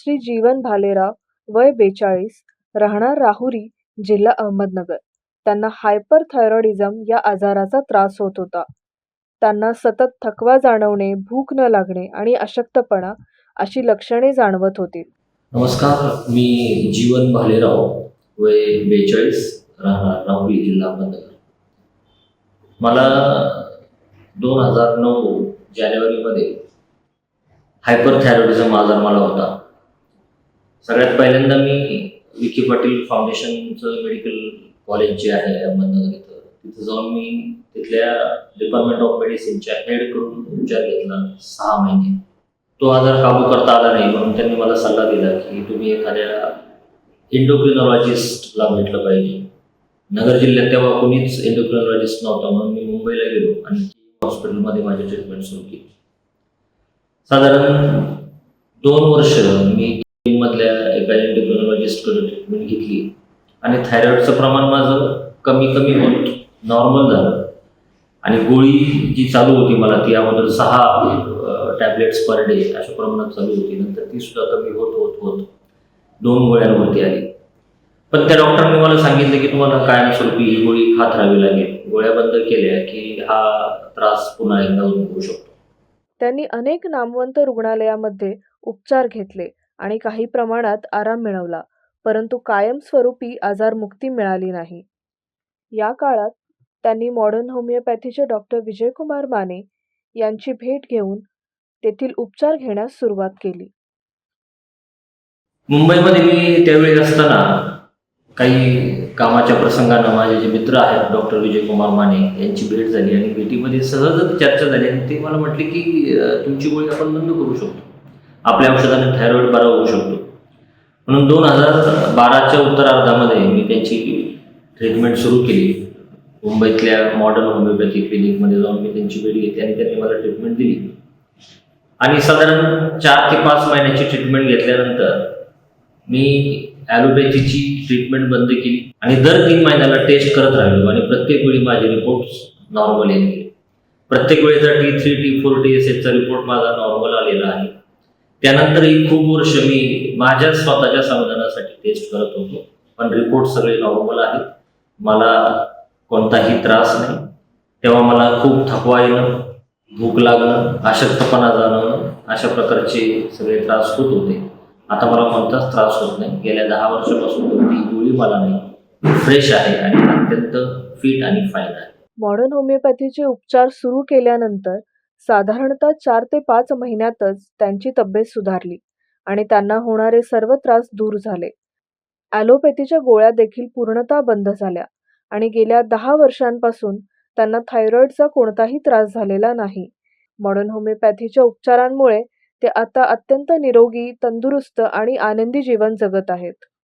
श्री जीवन भालेराव वय बेचाळीस राहणार राहुरी जिल्हा अहमदनगर. त्यांना हायपर थायरॉइडिझम या आजाराचा त्रास होत होता. त्यांना सतत थकवा जाणवणे भूक न लागणे आणि अशक्तपणा अशी लक्षणे जाणवत होती. नमस्कार मी जीवन भालेराव वय बेचाळीस राहणार राहुरी जिल्हा अहमदनगर. मला दोन हजार नऊ जानेवारीमध्ये हायपर थायरॉइडिझम आजार मला होता. सगळ्यात पहिल्यांदा मी विखे पाटील फाउंडेशनचं मेडिकल कॉलेज जे आहे अहमदनगर इथं तिथं जाऊन मी तिथल्या डिपार्टमेंट ऑफ मेडिसिनच्या हेडकडून उपचार घेतला सहा महिने. तो आजार काबू करता आला नाही म्हणून त्यांनी मला सल्ला दिला की तुम्ही एखाद्या इंडोक्रिनॉलॉजिस्टला भेटलं पाहिजे. नगर जिल्ह्यात तेव्हा कोणीच इंडोक्रिनॉलॉजिस्ट नव्हता म्हणून मी मुंबईला गेलो आणि हॉस्पिटलमध्ये माझी ट्रीटमेंट सुरू केली. साधारण दोन वर्ष मी मधल्या एका इंडोक्रिनॉलॉजिस्टकडे ट्रीटमेंट घेतली. आणि थायरॉइडचं प्रमाण माझं कमी कमी होत नॉर्मल झालं. आणि गोळी जी चालू होती मला ती अगोदर सहा टॅबलेट्स पर डे अशा प्रमाणात चालू होती. नंतर ती सुद्धा कमी होत होत होत दोन गोळ्यांवरती आली. पण त्या डॉक्टरने मला सांगितलं की तुम्हाला कायमस्वरूपी ही गोळी खात राहावी लागेल. गोळ्या बंद केल्या की हा त्रास पुन्हा एकदा उद्भवू शकतो. त्यांनी अनेक नामवंत रुग्णालयामध्ये उपचार घेतले. आणि काही प्रमाणात आराम मिळवला परंतु कायमस्वरूपी आजारमुक्ती मिळाली नाही. या काळात त्यांनी मॉडर्न होमिओपॅथीचे डॉक्टर विजयकुमार माने यांची भेट घेऊन तेथील उपचार घेण्यास सुरुवात केली. मुंबईमध्ये मी त्यावेळी असताना काही कामाच्या प्रसंगानं माझे जे मित्र आहेत डॉक्टर विजयकुमार माने यांची भेट झाली आणि भेटीमध्ये सहजच चर्चा झाली आणि ते मला म्हटले की तुमची गोळी आपण बंद करू शकतो. आपल्या औषधाने थायरॉइड बरा होऊ शकतो. म्हणून दोन हजार बाराच्या उत्तरार्धामध्ये मी त्यांची ट्रीटमेंट सुरू केली. मुंबईतल्या मॉडर्न होमिओपॅथी क्लिनिकमध्ये जाऊन मी त्यांची भेट घेतली आणि त्यांनी मला ट्रीटमेंट दिली. आणि साधारण चार ते पाच महिन्याची ट्रीटमेंट घेतल्यानंतर मी ॲलोपॅथीची ट्रीटमेंट बंद केली आणि दर तीन महिन्याला टेस्ट करत राहिलो आणि प्रत्येक वेळी माझे रिपोर्ट्स नॉर्मल येत गेले. प्रत्येक वेळेचा T three T four T S एचचा report माझा नॉर्मल आलेला आहे. त्यानंतरही खूप वर्ष मी माझ्या स्वतःच्या समाधानासाठी टेस्ट करत होतो. पण रिपोर्ट सगळे नॉर्मल आहेत. मला कोणताही त्रास नाही. तेव्हा मला खूप थकवा येणं भूक लागणं अशक्तपणा जाणवणं अशा प्रकारचे सगळे त्रास होत होते. आता मला कोणताच त्रास होत नाही. गेल्या दहा वर्षापासून कोणती गोळी मला नाही. फ्रेश आहे आणि अत्यंत फिट आणि फाईन आहे. मॉडर्न होमिओपॅथीचे उपचार सुरू केल्यानंतर साधारणतः चार ते पाच महिन्यातच त्यांची तब्येत सुधारली आणि त्यांना होणारे सर्व त्रास दूर झाले. ॲलोपॅथीच्या गोळ्या देखील पूर्णतः बंद झाल्या आणि गेल्या दहा वर्षांपासून त्यांना थायरॉईडचा कोणताही त्रास झालेला नाही. मॉडर्न होमिओपॅथीच्या उपचारांमुळे ते आता अत्यंत निरोगी तंदुरुस्त आणि आनंदी जीवन जगत आहेत.